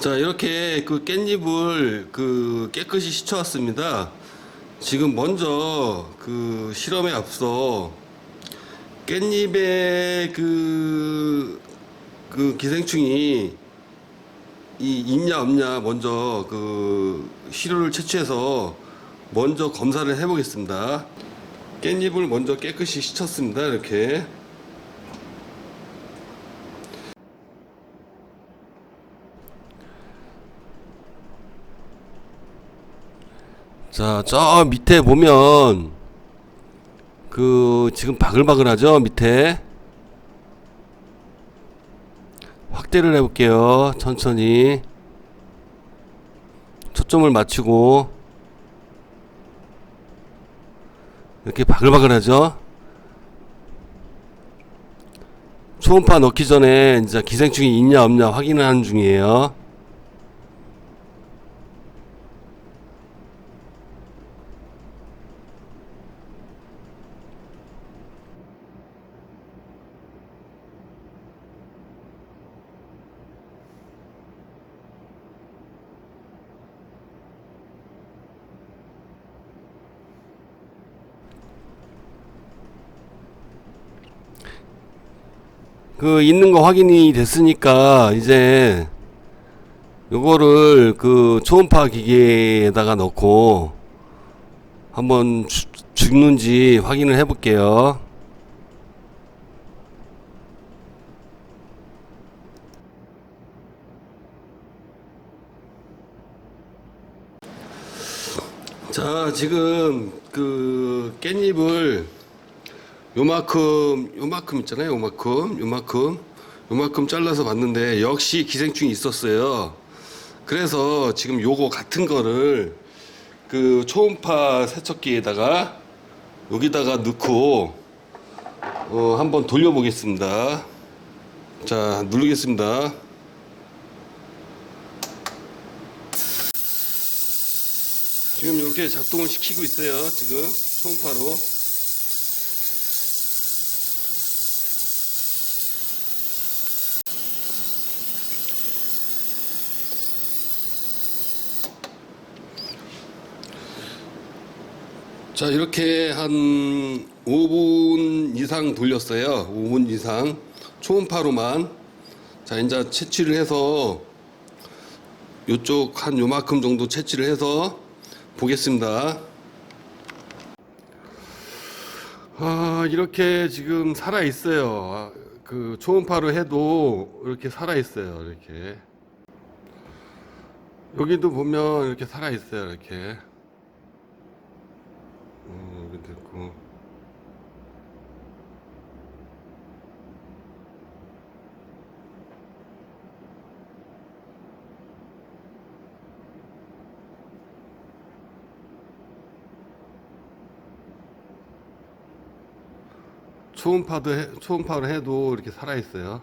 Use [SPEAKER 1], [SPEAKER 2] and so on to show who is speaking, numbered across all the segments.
[SPEAKER 1] 자 이렇게 그 깻잎을 그 깨끗이 씻어왔습니다. 지금 먼저 그 실험에 앞서 깻잎에 그, 그 기생충이 이 있냐 없냐 먼저 그 시료를 채취해서 먼저 검사를 해 보겠습니다. 깻잎을 먼저 깨끗이 씻었습니다. 이렇게. 자, 저 밑에 보면 그 지금 바글바글하죠? 밑에 확대를 해볼게요. 천천히 초점을 맞추고 이렇게 바글바글하죠? 초음파 넣기 전에 이제 기생충이 있냐 없냐 확인을 하는 중이에요. 그 있는 거 확인이 됐으니까 이제 요거를 그 초음파 기계에다가 넣고 한번 죽- 죽는지 확인을 해 볼게요. 자, 지금 그 깻잎을 요만큼 요만큼 있잖아요. 요만큼 요만큼. 요만큼 잘라서 봤는데 역시 기생충이 있었어요. 그래서 지금 요거 같은 거를 그 초음파 세척기에다가 여기다가 넣고 어 한번 돌려보겠습니다. 자 누르겠습니다. 지금 이렇게 작동을 시키고 있어요. 지금 초음파로 자 이렇게 한 5분 이상 돌렸어요. 5분 이상. 초음파로만. 자 이제 채취를 해서 요쪽 한 요만큼 정도 채취를 해서 보겠습니다. 아 이렇게 지금 살아 있어요. 그 초음파로 해도 이렇게 살아 있어요 이렇게. 여기도 보면 이렇게 살아 있어요 이렇게 어, 여기 됐고. 초음파도 해, 초음파로 해도 이렇게 살아 있어요.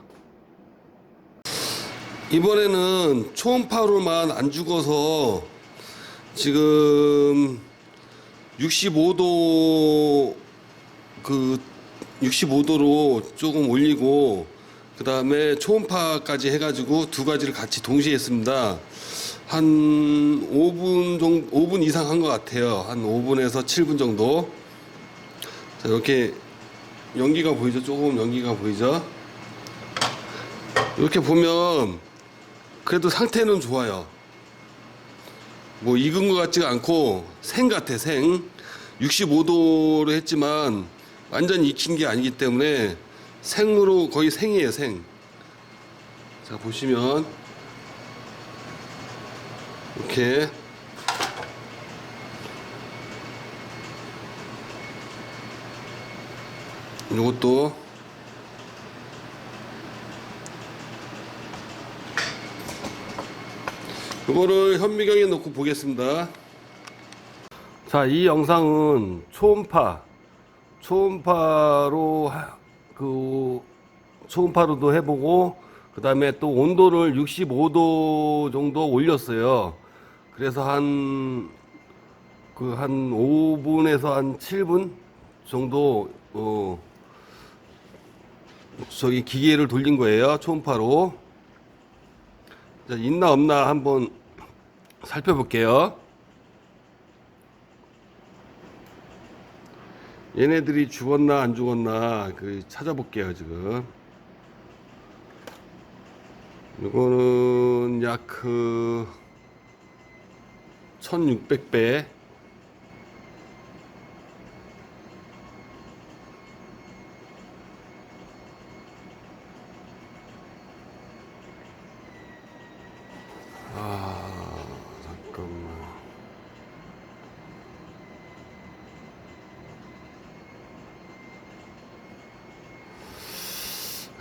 [SPEAKER 1] 이번에는 초음파로만 안 죽어서 지금 65도 그 65도로 조금 올리고 그 다음에 초음파까지 해가지고 두 가지를 같이 동시에 했습니다. 한 5분 정도, 5분 이상 한 것 같아요. 한 5분에서 7분 정도. 자, 이렇게 연기가 보이죠? 조금 연기가 보이죠? 이렇게 보면 그래도 상태는 좋아요. 뭐 익은 것 같지가 않고 생 같아 생. 65도로 했지만 완전히 익힌 게 아니기 때문에 생으로 거의 생이에요 생 자 보시면 이렇게 요것도 이거를 현미경에 넣고 보겠습니다. 자, 이 영상은 초음파, 초음파로 하- 그 초음파로도 해보고 그 다음에 또 온도를 65도 정도 올렸어요. 그래서 한 그 한 5분에서 한 7분 정도 어 저기 기계를 돌린 거예요. 초음파로. 자, 있나 없나 한번 살펴볼게요. 얘네들이 죽었나 안 죽었나 그 찾아볼게요 지금. 이거는 약 그 1600배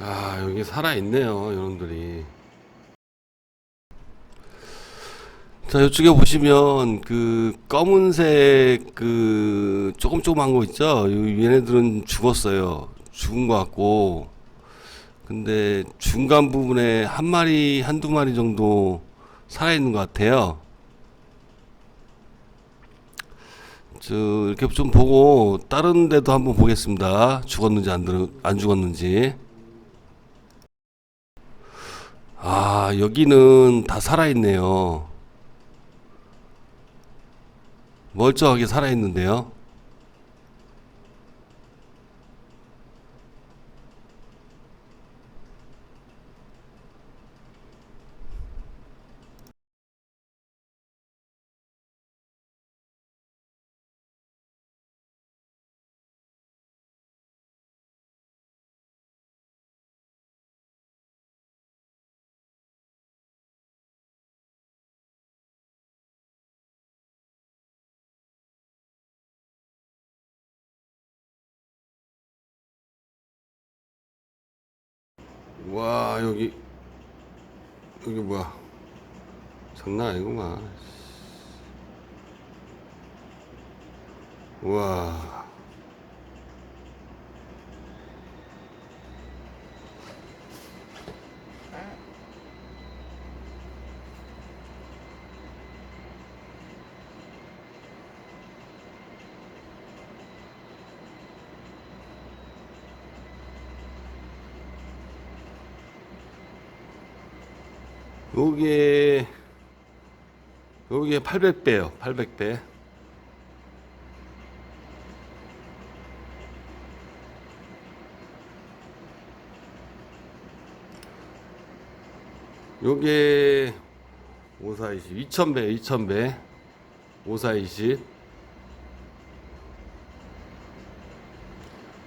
[SPEAKER 1] 아 여기 살아있네요 여러분들이. 자 이쪽에 보시면 그 검은색 그 조금 조그만 거 있죠? 요- 얘네들은 죽었어요. 죽은 것 같고. 근데 중간 부분에 한 마리 한두 마리 정도 살아있는 것 같아요. 저 이렇게 좀 보고 다른 데도 한번 보겠습니다. 죽었는지 안, 들, 안 죽었는지 아 여기는 다 살아있네요 멀쩡하게 살아있는데요. 와 여기 여기 뭐야? 장난 아니구만. 와 요게 요게 800배요. 800배. 요게 5420 2000배 2000배. 5420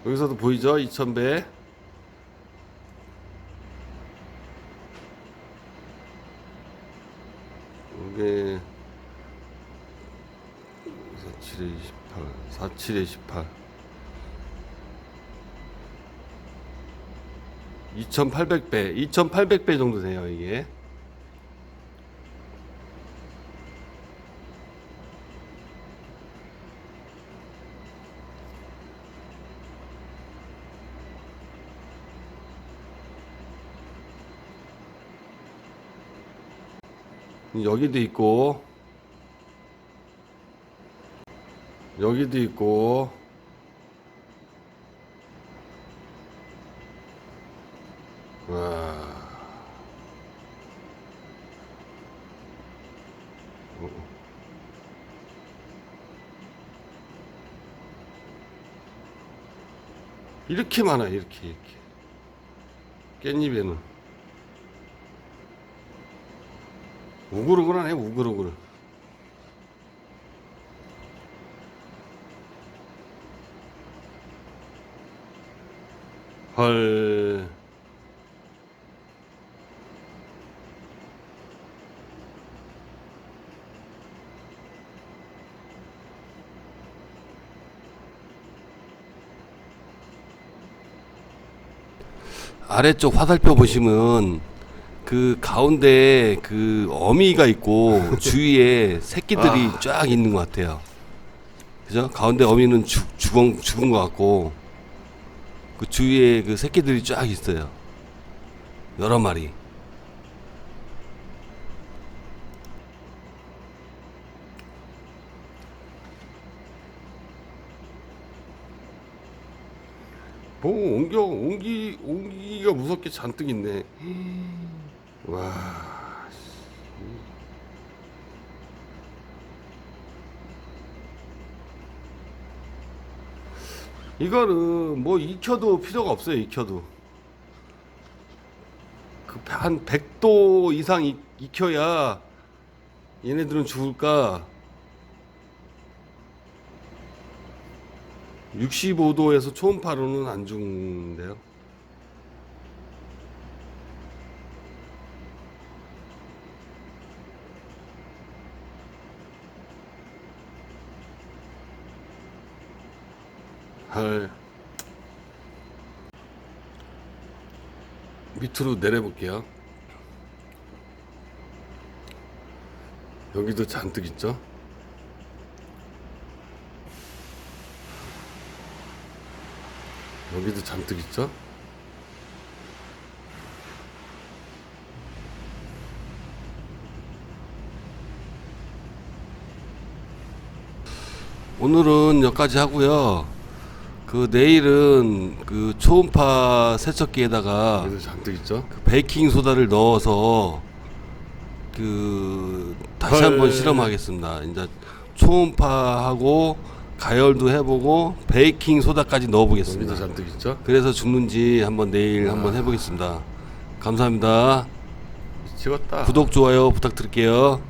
[SPEAKER 1] 여기서도 보이죠? 2000배 이게 47에 28, 47에 28. 2800배, 2800배 정도 돼요, 이게. 여기도 있고 여기도 있고. 와. 어. 이렇게 많아 이렇게 이렇게. 깻잎에는. 우글우글하네 우글우글 헐 아래쪽 화살표 보시면 그 가운데 그 어미가 있고 주위에 새끼들이 쫙 있는 것 같아요. 그죠? 가운데 어미는 죽, 죽은, 죽은 것 같고 그 주위에 그 새끼들이 쫙 있어요. 여러 마리. 뭐 옮겨 옮기 옮기기가 무섭게 잔뜩 있네. 와. 이거는 뭐 익혀도 필요가 없어요. 익혀도 그한 100도 이상 익, 익혀야 얘네들은 죽을까? 65도에서 초음파로는 안 죽는데요. 헐. 밑으로 내려볼게요. 여기도 잔뜩 있죠? 여기도 잔뜩 있죠? 오늘은 여기까지 하고요. 그 내일은 그 초음파 세척기에다가 잔뜩 있죠? 그 베이킹 소다를 넣어서 그 다시
[SPEAKER 2] 헐.
[SPEAKER 1] 한번 실험하겠습니다. 이제 초음파하고 가열도 해보고 베이킹 소다까지 넣어보겠습니다.
[SPEAKER 2] 잔뜩 있죠?
[SPEAKER 1] 그래서 죽는지 한번 내일 한번 해보겠습니다. 감사합니다.
[SPEAKER 2] 찍었다.
[SPEAKER 1] 구독 좋아요 부탁드릴게요.